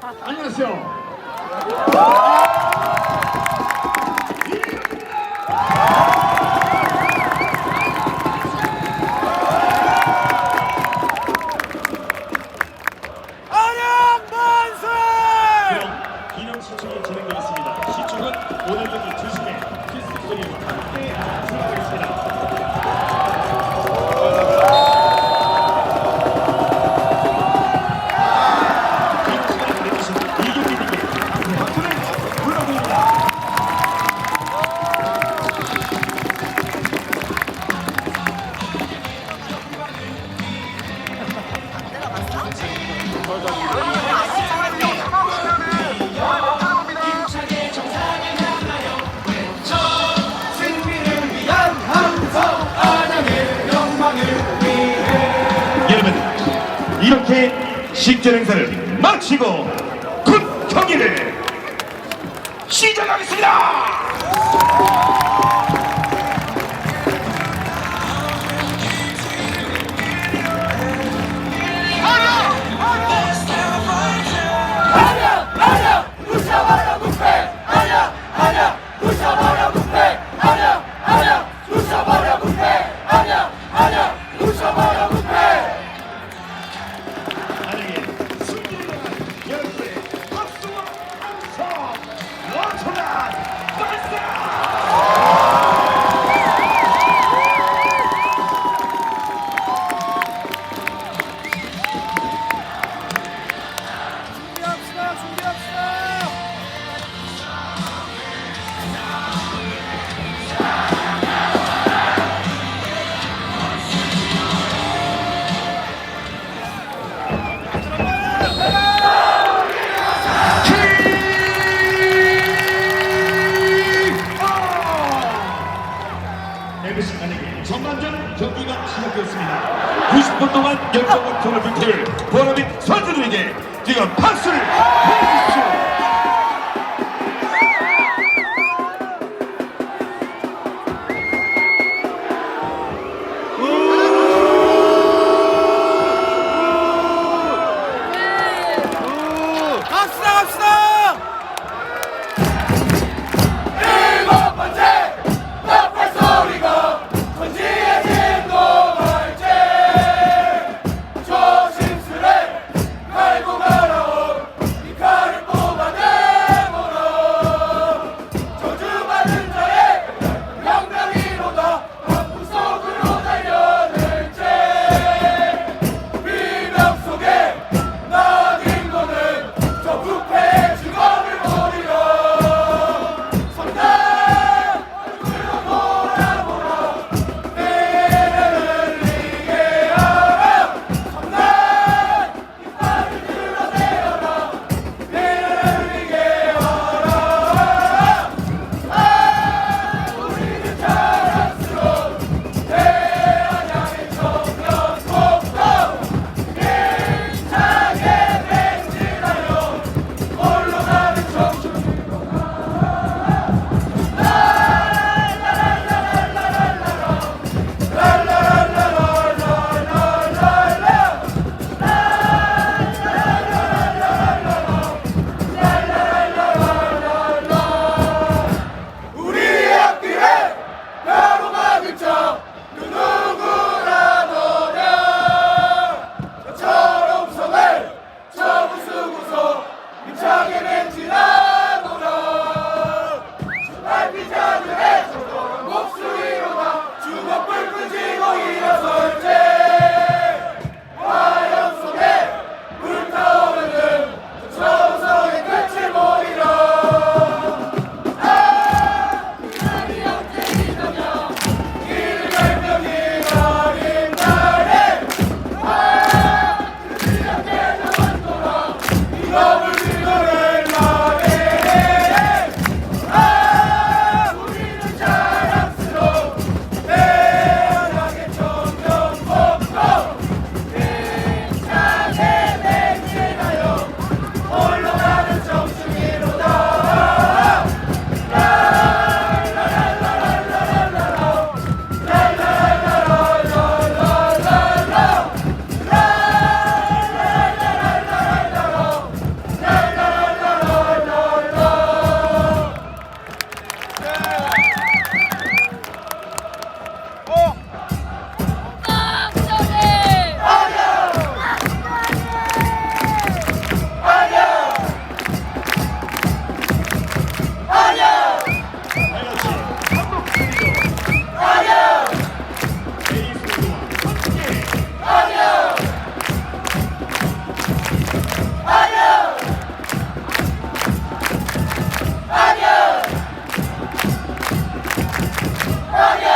안녕하세요. 함께 식전 행사를 마치고 군 경기를 시작하겠습니다. 아니었습니다. 90분 동안 열정을 불태울 보라빛 선수들에게 지금 박수를 보내주니다 Obrigado!